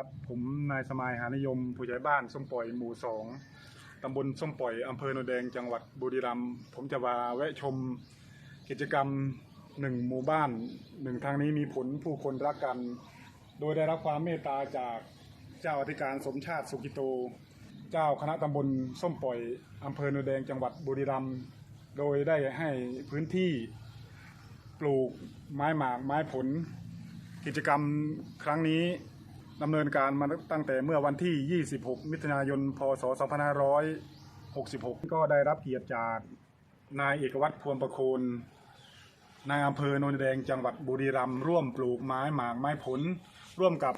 ครับผมนายสมายหานิยม ผู้ใหญ่บ้านส้มปล่อยหมู่สองตำบลส้มปล่อยอำเภอโนนแดงจังหวัดบุรีรัมย์ผมจะมาแวะชมกิจกรรมหนึ่งหมู่บ้านหนึ่งทางนี้มีผลผู้คนรักกัน โดยได้รับความเมตตาจากเจ้าอธิการสมชาติสุกิโต เจ้าคณะตำบลส้มปล่อยอำเภอโนนแดงจังหวัดบุรีรัมย์โดยได้ให้พื้นที่ปลูกไม้หมากไม้ผล กิจกรรมครั้งนี้ ดำเนินการมาตั้งแต่เมื่อวันที่ 26 มิถุนายน พศ 2566 ก็ได้รับเกียรติจากนายเอกวัตรพวงประโคนนายอำเภอโนนแดงจังหวัดบุรีรัมย์ร่วมปลูกไม้หมากไม้ผล ร่วมกับ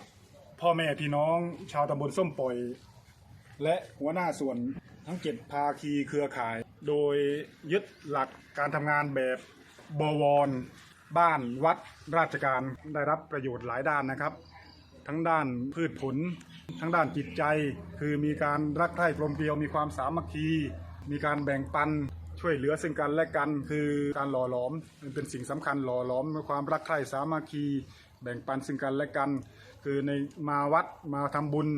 พ่อแม่พี่น้องชาวตำบลส้มปล่อย และหัวหน้าส่วนทั้งเจ็ดภาคีเครือข่าย โดยยึดหลักการทำงานแบบบวร บ้านวัดราชการได้รับประโยชน์หลายด้านนะครับ ทั้งด้านพืชผล ทั้งด้านจิตใจ คือมีการรักใคร่กลมเกลียวมีความสามัคคี มีการแบ่งปันช่วยเหลือซึ่งกันและกัน คือการหล่อหลอมมันเป็นสิ่งสำคัญหล่อหลอมมีความรักใคร่สามัคคี แบ่งปันซึ่งกันและกัน คือในมาวัดมาทำบุญ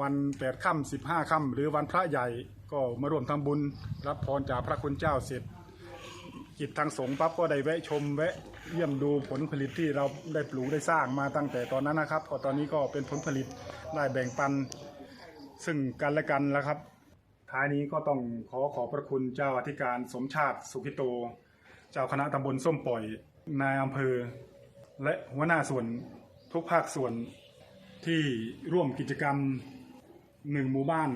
วันแปดค่ำสิบห้าค่ำหรือวันพระใหญ่ก็มาร่วมทำบุญ รับพรจากพระคุณเจ้าเสร็จ กิจทางสงฆ์ปั๊บก็ได้แวะชมแวะเยี่ยมดูผลผลิตที่เราได้ปลูกได้สร้างมาตั้งแต่ตอนนั้นนะครับก็ตอนนี้ก็เป็นผลผลิตได้แบ่งปัน ซึ่งกันและกันแล้วครับ ท้ายนี้ก็ต้องขอขอบพระคุณเจ้าอธิการสมชาติสุขิโต เจ้าคณะตำบลส้มปล่อยนายอำเภอ และหัวหน้าส่วนทุกภาคส่วนที่ร่วมกิจกรรมหนึ่งหมู่บ้าน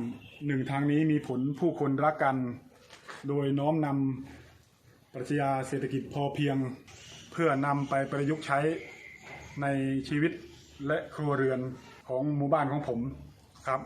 หนึ่งทางนี้มีผลผู้คนรักกัน โดยน้อมนำ ปรัชญาเศรษฐกิจพอเพียงเพื่อนำไปประยุกต์ใช้ในชีวิตและครัวเรือนของหมู่บ้านของผมครับ